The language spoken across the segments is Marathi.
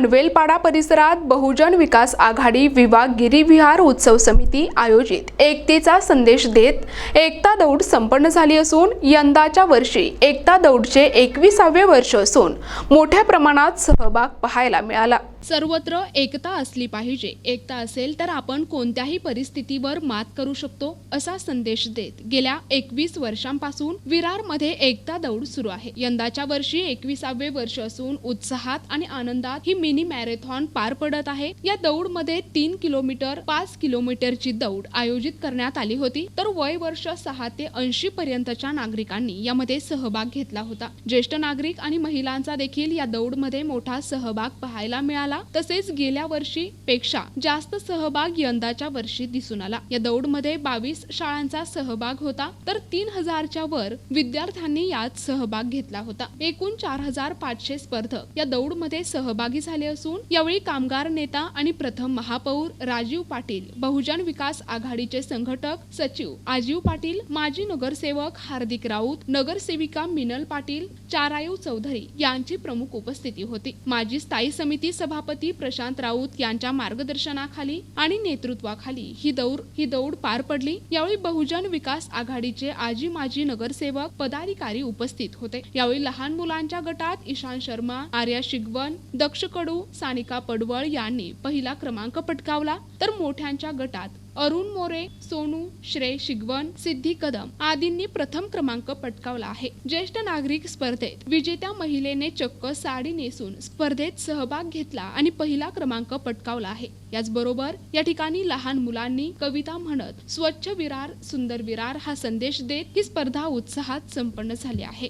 पनवेलपाडा परिसरात बहुजन विकास आघाडी विभाग गिरिविहार उत्सव समिती आयोजित. एकतेचा संदेश देत एकता दौड संपन्न झाली असून यंदाच्या वर्षी एकता दौडचे एकविसावे वर्ष असून मोठ्या प्रमाणात सहभाग पाहायला मिळाला. सर्वत्र एकता असली पाहिजे. एकता असेल तर आपण कोणत्याही परिस्थितीवर मात करू शकतो असा संदेश देत गेल्या एकवीस वर्षांपासून विरारमध्ये एकता दौड सुरू आहे. यंदाच्या वर्षी एकविसावे वर्ष असून उत्साहात आणि आनंदात ही मिनी मॅरेथॉन पार पडत आहे. या दौडमध्ये तीन किलोमीटर पाच किलोमीटरची दौड आयोजित करण्यात आली होती. तर वय वर्ष सहा ते ऐंशी पर्यंतच्या नागरिकांनी यामध्ये सहभाग घेतला होता. ज्येष्ठ नागरिक आणि महिलांचा देखील या दौडमध्ये मोठा सहभाग पाहायला मिळाला. तसेच गेल्या वर्षी पेक्षा जास्त सहभाग यंदाच्या वर्षी दिसून आला. या दौडमध्ये बावीस शाळांचा सहभाग होता. तर तीन हजारच्या वर विद्यार्थ्यांनी यात सहभाग घेतला होता. एकूण चार हजार पाचशे स्पर्धक या दौडमध्ये सहभागी झाले असून यावेळी कामगार नेता आणि प्रथम महापौर राजीव पाटील बहुजन विकास आघाडीचे संघटक सचिव आजीव पाटील माजी नगरसेवक हार्दिक राऊत नगरसेविका मिनल पाटील चारायू चौधरी यांची प्रमुख उपस्थिती होती. माजी स्थायी समिती सभापती प्रशांत राऊत यांच्या मार्गदर्शनाखाली आणि नेतृत्वाखाली ही दौड ही दौड पार पडली. यावेळी बहुजन विकास आघाडीचे आजी माजी नगरसेवक पदाधिकारी उपस्थित होते. यावेळी लहान मुलांच्या गटात ईशान शर्मा आर्या शिगवन दक्ष कडू सानिका पडवळ यांनी पहिला क्रमांक पटकावला. तर मोठ्यांच्या गटात अरुण मोरे सोनू श्रेय शिगवन सिद्धी कदम आदींनी प्रथम क्रमांक पटकावला आहे. ज्येष्ठ नागरिक स्पर्धेत विजेत्या महिलेने चक्क साडी नेसून स्पर्धेत सहभाग घेतला आणि पहिला क्रमांक पटकावला आहे. याचबरोबर या ठिकाणी लहान मुलांनी कविता म्हणत स्वच्छ विरार सुंदर विरार हा संदेश देत ही स्पर्धा उत्साहात संपन्न झाली आहे.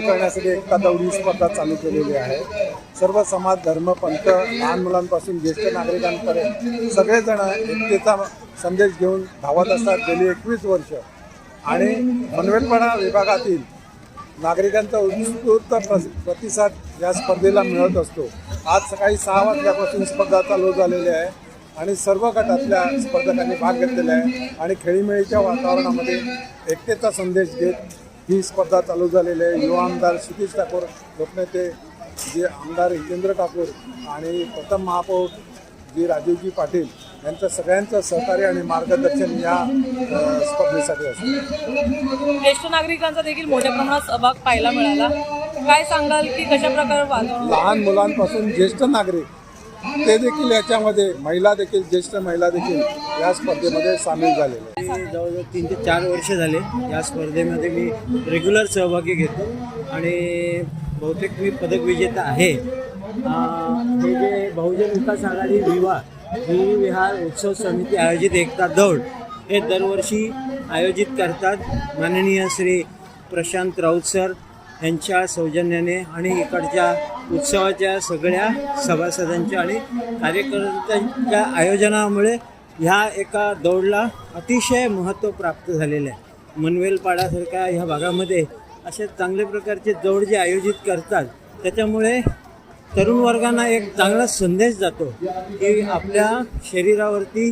करण्यासाठी एकता दौडी स्पर्धा चालू केलेली आहे. सर्व समाज धर्म पंथ लहान मुलांपासून ज्येष्ठ नागरिकांपर्यंत सगळेजण एकतेचा संदेश घेऊन धावत असतात गेली एकवीस वर्ष. आणि मनवेलपाडा विभागातील नागरिकांचा उत्स्फूर्त प्रतिसाद या स्पर्धेला मिळत असतो. आज सकाळी सहा वाजल्यापासून स्पर्धा चालू झालेली आहे आणि सर्व गटातल्या स्पर्धकांनी भाग घेतलेला आहे आणि खेळीमेळीच्या वातावरणामध्ये एकतेचा संदेश घेत ही स्पर्धा चालू झालेली आहे. युवा आमदार क्षितिज ठाकूर लोकनेते जे आमदार हितेंद्र ठाकूर आणि प्रथम महापौर जी राजीवजी पाटील यांचं सगळ्यांचं सहकार्य आणि मार्गदर्शन या स्पर्धेसाठी असतं. ज्येष्ठ नागरिकांचा देखील मोठ्या प्रमाणात सहभाग पाहायला मिळाला. काय सांगाल की कशा प्रकारे लहान मुलांपासून ज्येष्ठ नागरिक ते देखील याच्यामध्ये महिला देखील ज्येष्ठ महिला देखील या स्पर्धेमध्ये सामील झालेले मी जवळजवळ तीन ते चार वर्ष झाले या स्पर्धेमध्ये मी रेग्युलर सहभागी घेतो. आणि बहुतेक मी पदक विजेता आहे. हे जे बहुजन विकास आघाडी विवाह ही विहार उत्सव समिती आयोजित एकता दौड हे दरवर्षी आयोजित करतात माननीय श्री प्रशांत राऊत सर. यांच्या सौजन्याने आणि इकडच्या उत्सवाच्या सगळ्या सभासदांच्या आणि कार्यकर्त्यांच्या आयोजनामुळे ह्या एका दौडला अतिशय महत्त्व प्राप्त झालेलं आहे. मनवेलपाडासारख्या ह्या भागामध्ये असे चांगल्या प्रकारचे दौड जे आयोजित करतात त्याच्यामुळे तरुण वर्गांना एक चांगला संदेश जातो की आपल्या शरीरावरती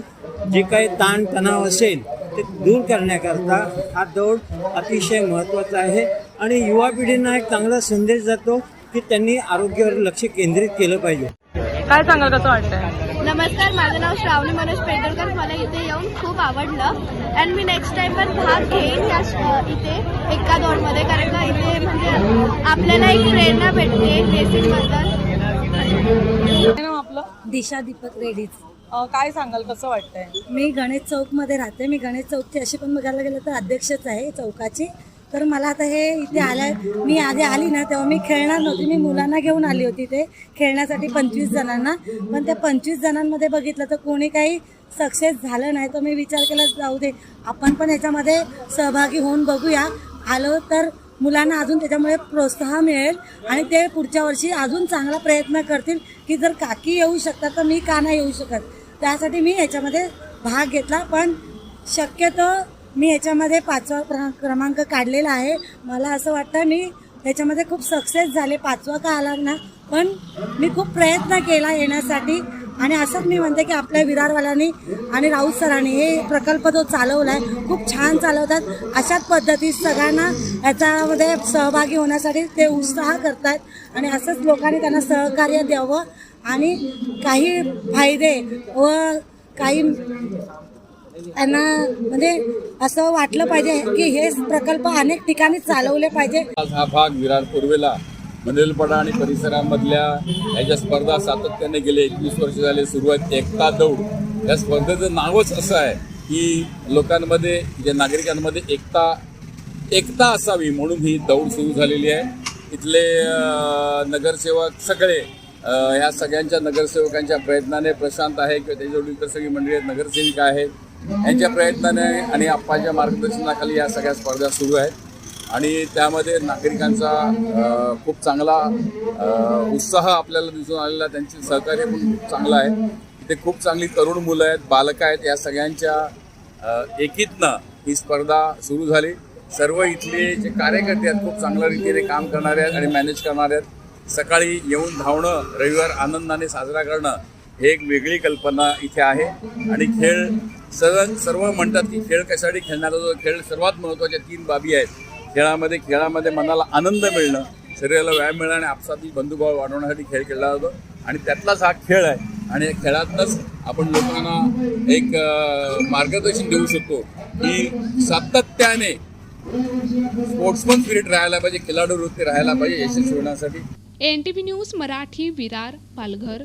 जे काही ताणतणाव असेल ते दूर करण्याकरता हा दौड अतिशय महत्त्वाचा आहे. आणि युवा पिढींना एक चांगला संदेश जातो की त्यांनी आरोग्यावर लक्ष केंद्रित केलं पाहिजे. काय सांगाल कसं वाटतंय? नमस्कार माझं नाव श्रावणी मनोज पेंडरकर मला इथे येऊन खूप आवडलं. अँड मी नेक्स्ट टाइम पण भाग घेईन या इथे एका दौडमध्ये कारण का इथे म्हणजे आपल्याला एक प्रेरणा भेटते आपलं? दिशा दीपक रेडीज काय सांगाल कसं वाटतंय? मी गणेश चौकमध्ये राहते. मी गणेश चौकची अशी पण बघायला गेलं तर अध्यक्षच आहे चौकाची. तर मला आता हे इथे आल्या मी आधी आली ना तेव्हा मी खेळणार नव्हती. मी मुलांना घेऊन आली होती ते खेळण्यासाठी पंचवीस जणांना. पण त्या पंचवीस जणांमध्ये बघितलं तर कोणी काही सक्सेस झालं नाही. तर मी विचार केला जाऊ दे आपण पण याच्यामध्ये सहभागी होऊन बघूया. आलो तर मुलांना अजून त्याच्यामुळे प्रोत्साहन मिळेल आणि ते पुढच्या वर्षी अजून चांगला प्रयत्न करतील की जर काकी येऊ शकतात तर मी का नाही येऊ शकत? त्यासाठी मी याच्यामध्ये भाग घेतला. पण शक्यतो मी याच्यामध्ये पाचवा प्र क्रमांक काढलेला आहे. मला असं वाटतं मी याच्यामध्ये खूप सक्सेस झाले पाचवा का आला ना? पण मी खूप प्रयत्न केला येण्यासाठी. आणि असंच मी म्हणते की आपल्या विरारवाल्यांनी आणि राऊत सरांनी हे प्रकल्प जो चालवला आहे खूप छान चालवतात. अशाच पद्धतीत सगळ्यांना याच्यामध्ये सहभागी होण्यासाठी ते उत्साह करतात आणि असंच लोकांनी त्यांना सहकार्य द्यावं. आणि काही फायदे व काही त्यांना म्हणजे असं वाटलं पाहिजे की हे प्रकल्प अनेक ठिकाणी चालवले पाहिजे. आज हा भाग विरार पूर्वेला मंडलपाडा आणि परिसरामधल्या याच्या स्पर्धा सातत्याने गेले एकवीस वर्ष झाले सुरुवात एकता दौड. या स्पर्धेचं नावच असं आहे की लोकांमध्ये जे नागरिकांमध्ये एकता एकता असावी म्हणून ही दौड सुरू झालेली आहे. इथले नगरसेवक सगळे ह्या सगळ्यांच्या नगरसेवकांच्या प्रयत्नाने प्रशांत आहे किंवा त्याच्याजवळ इतर सगळी मंडळी आहेत नगरसेविका आहेत. यांच्या प्रयत्नाने आणि आप्पाच्या मार्गदर्शनाखाली या सगळ्या स्पर्धा सुरू आहेत. आणि त्यामध्ये नागरिकांचा खूप चांगला उत्साह आपल्याला दिसून आलेला त्यांचे सहकार्य पण खूप चांगलं आहे. ते खूप चांगली तरुण मुलं आहेत बालकं आहेत या सगळ्यांच्या एकीतनं ही स्पर्धा सुरू झाली. सर्व इथले जे कार्यकर्ते आहेत खूप चांगल्या रीतीने काम करणारे आहेत आणि मॅनेज करणारे आहेत. सकाळी येऊन धावणं रविवार आनंदाने साजरा करणं हे एक वेगळी कल्पना इथे आहे. आणि खेळ सगळं सर्व म्हणतात की खेळ कशासाठी खेळण्याचा जो खेळ सर्वात महत्त्वाच्या तीन बाबी आहेत. खेळामध्ये खेळामध्ये मनाला आनंद मिळणं शरीराला व्यायाम मिळणं आणि आपसातील बंधुभाव वाढवण्यासाठी खेळ खेळला जातो. आणि त्यातलाच हा खेळ आहे. आणि या खेळातनंच आपण लोकांना एक मार्गदर्शन देऊ शकतो की सातत्याने स्पोर्ट्समन स्पिरिट राहायला पाहिजे खेळाडू वृत्ती राहायला पाहिजे यशस्वी होण्यासाठी. N T V news Marathi Virar Palghar